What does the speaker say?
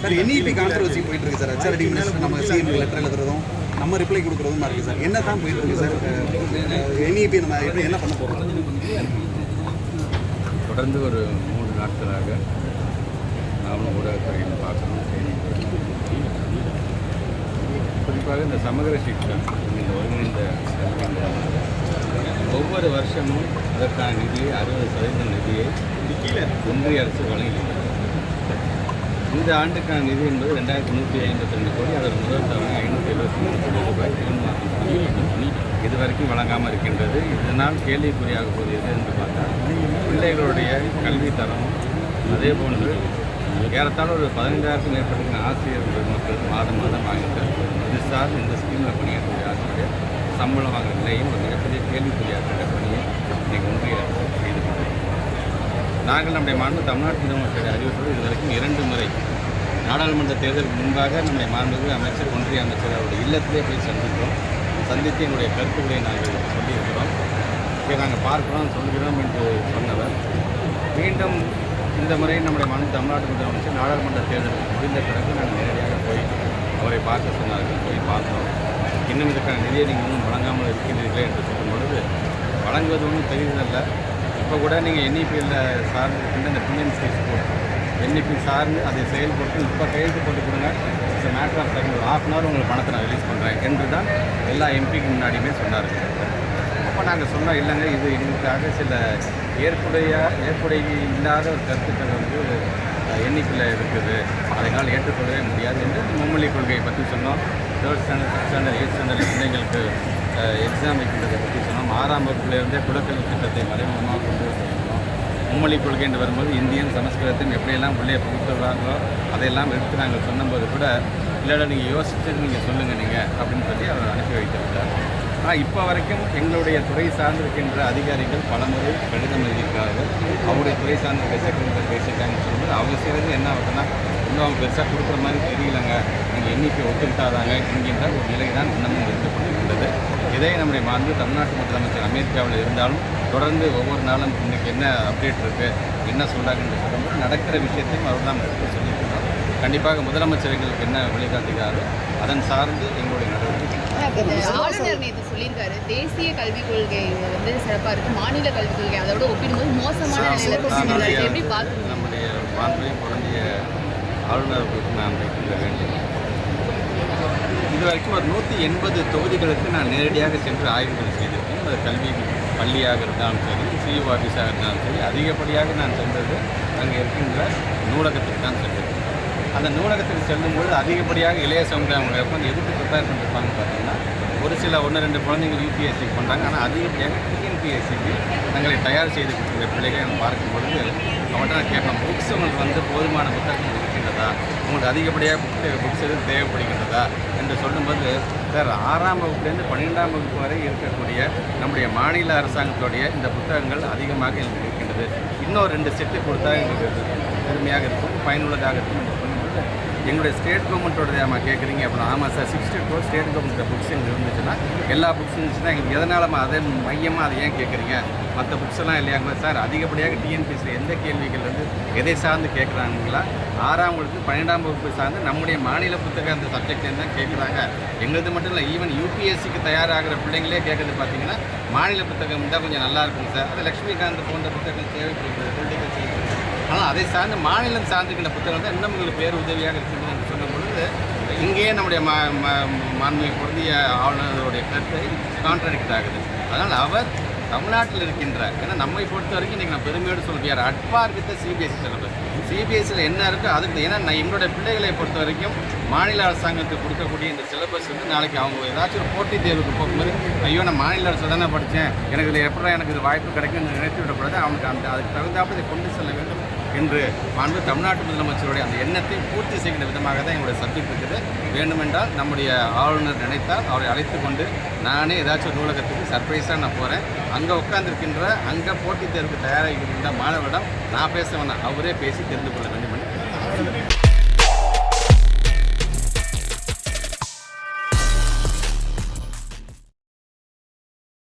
Sir NEP controversy போயிட்டு இருக்கு sir. HRD minister நம்ம சிஎம் லெட்டர் எழுதுறதும் நம்ம ரிப்ளை கொடுக்குறதுமா இருக்கு சார். என்ன தான் போயிட்டு இருக்கு சார்? என்இபி நம்ம எப்படி என்ன பண்ண போகிறோம் தொடர்ந்து ஒரு மூன்று நாட்களாக நாமளும் ஊடகத்துறையில் பார்க்கணும் குறிப்பாக இந்த சமகர சிக்ஷா இந்த ஒருங்கிணைந்த ஒவ்வொரு வருஷமும் அதற்கான நிதியை அறுபது சதவீதம் நிதியை ஒன்றிய அரசு வழங்குகிறது இந்த ஆண்டுக்கான நிதி என்பது ரெண்டாயிரத்தி நூற்றி ஐம்பத்தி ரெண்டு கோடி அதன் முதல் தவணை ஐநூற்றி எழுபத்தி மூணு கோடி ரூபாய். ஜூன் இது வழங்காமல் இருக்கின்றது. இதனால் கேள்விக்குறியாக போது எது என்று பார்த்தால் பிள்ளைகளுடைய கல்வி அதே போன்று ஏறத்தாழ ஒரு பதினைந்தாயிரத்துக்கும் மேற்பட்ட ஆசிரியர் பெருமக்கள் மாதம் மாதம் வாங்கிட்டு இது சார் இந்த ஸ்கீமில் பணியாற்றக்கூடிய ஆசிரியர் சம்பளம் வாங்குற நிலையும் ஒரு மிகப்பெரிய கேள்விக்குறியாகிற பணியை இன்றைக்கு ஒன்றிய அரசு நாங்கள் நம்முடைய மாண்பு தமிழ்நாட்டு முதலமைச்சருடைய அறிவிப்போடு இது வரைக்கும் இரண்டு முறை நாடாளுமன்ற தேர்தலுக்கு முன்பாக நம்முடைய மாண்பு அமைச்சர் ஒன்றிய அமைச்சர் அவருடைய இல்லத்திலே போய் சந்தித்தோம். சந்தித்து எங்களுடைய கருத்துக்களை நாங்கள் சொல்லியிருக்கிறோம். இதை நாங்கள் பார்க்கிறோம் சொல்கிறோம் என்று சொன்னவர். மீண்டும் இந்த முறை நம்முடைய மாநில தமிழ்நாட்டு முதலமைச்சர் நாடாளுமன்ற தேர்தல் முடிந்த பிறகு நாங்கள் நேரடியாக போய் அவரை பார்க்க சொன்னார்கள். போய் பார்த்தோம். இன்னும் இதுக்கான நிதியை நீங்கள் இன்னும் வழங்காமல் இருக்கின்றீர்களே என்று சொல்லும் பொழுது வழங்குவது ஒன்றும் தெரியுதல்ல இப்போ கூட நீங்கள் என்இபியில் சார்ந்து இந்த பிஎன் ஸ்கீம்ஸ் போட்டு என்இபி சார்ந்து அதை செயல்பட்டு இப்போ கையெழுத்து போட்டு கொடுங்க. இட்ஸ் மேட்டர் ஆஃப் டைம் ஒரு ஹாஃப் அன் ஹவர் உங்களுக்கு பணத்தை நான் ரிலீஸ் பண்ணுறேன் என்று தான் எல்லா எம்பிக்கு முன்னாடியுமே சொன்னார் அப்போ நாங்கள் சொன்னோம் இல்லைங்க இது எங்களுக்காக சில ஏற்புடைய ஏற்புடைய இல்லாத ஒரு கருத்துக்கள் வந்து எண்ணிக்கையில் இருக்குது. அதனால் ஏற்றுக்கொள்ளவே முடியாது என்று மும்மொழி கொள்கையை பற்றி சொன்னோம். Third standard six standard eight standard பிள்ளைங்களுக்கு எக்ஸாம் வைக்கின்றதை பற்றி சொன்னோம். ஆறாம் வகுப்புலேருந்தே குலக்கல்வி திட்டத்தை மறைமுகமாக கொண்டு வந்திருக்கிறோம் மும்மொழி கொள்கை என்று வரும்போது இந்தியன் சமஸ்கிருதத்தையும் எப்படியெல்லாம் உள்ளே புகுத்துறாங்களோ அதையெல்லாம் எடுத்து நாங்கள் சொன்னபோது கூட இல்லைடா நீங்கள் யோசிச்சுட்டு நீங்கள் சொல்லுங்கள் நீங்கள் அப்படின்னு சொல்லி அவர் அனுப்பி வைத்திருந்தார் ஆனால் இப்போ வரைக்கும் எங்களுடைய துறை சார்ந்திருக்கின்ற அதிகாரிகள் பலமுறை கடிதம் எழுதியிருக்கிறார்கள். அவருடைய துறை சார்ந்த செக்ரட்டரி பேசிட்டாங்கன்னு சொல்லும்போது அவங்க செய்கிறது என்ன ஆகுதுன்னா இன்னும் அவங்க பெருசாக கொடுக்குற மாதிரி தெரியலங்க. நீங்கள் எண்ணிக்கை ஒத்துக்கிட்டாதாங்க என்கின்ற ஒரு நிலை தான் இன்னமும் இருந்து கொண்டிருக்கின்றது இதை நம்முடைய மாண்பு தமிழ்நாட்டு முதலமைச்சர் அமெரிக்காவில் இருந்தாலும் தொடர்ந்து ஒவ்வொரு நாளும் இன்றைக்கி என்ன அப்டேட் இருக்குது என்ன சொல்கிறாங்கன்னு சொல்லும்போது நடக்கிற விஷயத்தையும் அவர் தான் எடுத்து சொல்லியிருக்கிறோம் கண்டிப்பாக முதலமைச்சர் எங்களுக்கு என்ன வழிகாட்டுகிறாரோ அதன் சார்ந்து எங்களுடைய நடவடிக்கை ஆளுநர் நேற்று சொல்லியிருக்காரு. தேசிய கல்விக் கொள்கை வந்து சிறப்பாக இருக்கு. மாநில கல்விக் கொள்கை அதோட ஒப்பிடும்போது மோசமான நிலையில. எப்படி பார்க்குறீங்க நம்முடைய மாண்பையும் குழந்தைய ஆளுநர்களுக்கு நான் வைக்கின்ற வேண்டும் இது வரைக்கும் ஒரு நூற்றி எண்பது தொகுதிகளுக்கு நான் நேரடியாக சென்று ஆய்வுகள் செய்திருக்கேன். அது கல்வி பள்ளியாக இருந்தாலும் சரி சிஇஓ ஆஃபீஸாக இருந்தாலும் சரி அதிகப்படியாக நான் சென்றது அங்கே இருக்கின்ற நூலகத்துக்கு தான் சென்றது. அந்த நூலகத்துக்கு செல்லும்போது அதிகப்படியாக இளைய சமுதாயம் வந்து எதுக்கு ப்ரிப்பேர் பண்ணியிருப்பாங்க பார்த்தீங்கன்னா ஒரு சில ஒன்று ரெண்டு குழந்தைங்க யூபிஎஸ்சி பண்ணுறாங்க ஆனால் அதிகப்படியாக டிஎன்பிஎஸ்சிக்கு தங்களை தயார் செய்து கொடுத்த பிள்ளைகளை நான் பார்க்கும் பொழுது அவங்கள்ட்ட நான் கேட்பேன் புக்ஸ் உங்களுக்கு வந்து போதுமான புத்தகங்கள் இருக்கின்றதா? உங்களுக்கு அதிகப்படியாக புக் புக்ஸ் எதுவும் தேவைப்படுகின்றதா? என்று சொல்லும்போது சார் ஆறாம் வகுப்புலேருந்து பன்னிரெண்டாம் வகுப்பு வரை இருக்கக்கூடிய நம்முடைய மாநில அரசாங்கத்துடைய இந்த புத்தகங்கள் அதிகமாக எங்களுக்கு இருக்கின்றது. இன்னும் ரெண்டு செட்டு கொடுத்தா எங்களுக்கு பெருமையாக இருக்கும் பயனுள்ளதாக இருக்கும். எங்களுடைய ஸ்டேட் கவர்மெண்ட்டோட நம்ம கேட்குறீங்க அப்படின்னா ஆமாம் sir sixty four state government books எங்களுக்கு இருந்துச்சுன்னா எல்லா புக்ஸ் இருந்துச்சுன்னா எங்களுக்கு எதனால் அதை மையமாக அதை ஏன் கேட்குறீங்க மற்ற புக்ஸ் எல்லாம் இல்லையாங்க சார் அதிகப்படியாக டிஎன்பிஎஸ்சியில் எந்த கேள்விகள் வந்து எதை சார்ந்து கேட்குறாங்களா ஆறாம் வகுப்பு பன்னெண்டாம் வகுப்பு சார்ந்து நம்முடைய மாநில புத்தகம் அந்த சப்ஜெக்ட் தான் கேட்குறாங்க எங்களது மட்டும் இல்லை ஈவன் யூபிஎஸ்சிக்கு தயாராகிற பிள்ளைங்களே கேட்குறது பார்த்தீங்கன்னா மாநில புத்தகம் இருந்தால் கொஞ்சம் நல்லா இருக்கும் சார் அது லக்ஷ்மிகாந்த் போன்ற புத்தகம் தேவைப்படுகிறது. ஆனால் அதை சார்ந்து மாநிலம் சார்ந்திருக்கின்ற புத்தகம் தான் இன்னும் உங்களுக்கு பேர் உதவியாக இருக்கின்றது என்று பொழுது இங்கேயே நம்முடைய மா மாண்புமிகு பொருந்திய ஆளுநருடைய கருத்தை கான்ட்ராடிக்ட் ஆகுது. அதனால் அவர் தமிழ்நாட்டில் இருக்கின்ற ஏன்னா நம்மை பொறுத்த வரைக்கும் இன்றைக்கி நான் பெருமையோடு சொல்லுவார் அட்பா வித் சிபிஎஸ்சி சிலபஸ் சிபிஎஸ்சியில் என்ன இருக்கோ அதுக்கு ஏன்னா நான் எங்களுடைய பிள்ளைகளை பொறுத்த வரைக்கும் மாநில அரசாங்கத்துக்கு கொடுக்கக்கூடிய இந்த சிலபஸ் வந்து நாளைக்கு அவங்க ஏதாச்சும் ஒரு போட்டித் தேர்வுக்கு போகும்போது ஐயோ நான் மாநில அரசு தானே படித்தேன் எனக்கு இது எப்படா எனக்கு இது வாய்ப்பு கிடைக்கும்னு நினைத்து விடக்கூடாது அவனுக்கு அந்த அதுக்கு தகுந்தாப்புல இதை கொண்டு செல்ல வேண்டும். என்று மாண்பு தமிழ்நாட்டு முதலமைச்சருடைய அந்த எண்ணத்தை பூர்த்தி செய்கிற விதமாக தான் எங்களுடைய சப்ஜெக்ட் இருக்குது. வேண்டுமென்றால் நம்முடைய ஆளுநர் நினைத்தால் அவரை அழைத்து கொண்டு நானே ஏதாச்சும் ஒரு நூலகத்துக்கு சர்ப்ரைஸாக நான் போகிறேன் அங்கே உட்காந்துருக்கின்ற அங்கே போட்டித் தேர்வுக்கு தயாராகி மாணவரிடம் நான் பேச வேணாம். அவரே பேசி தெரிந்து கொள்ள வேண்டும் என்று.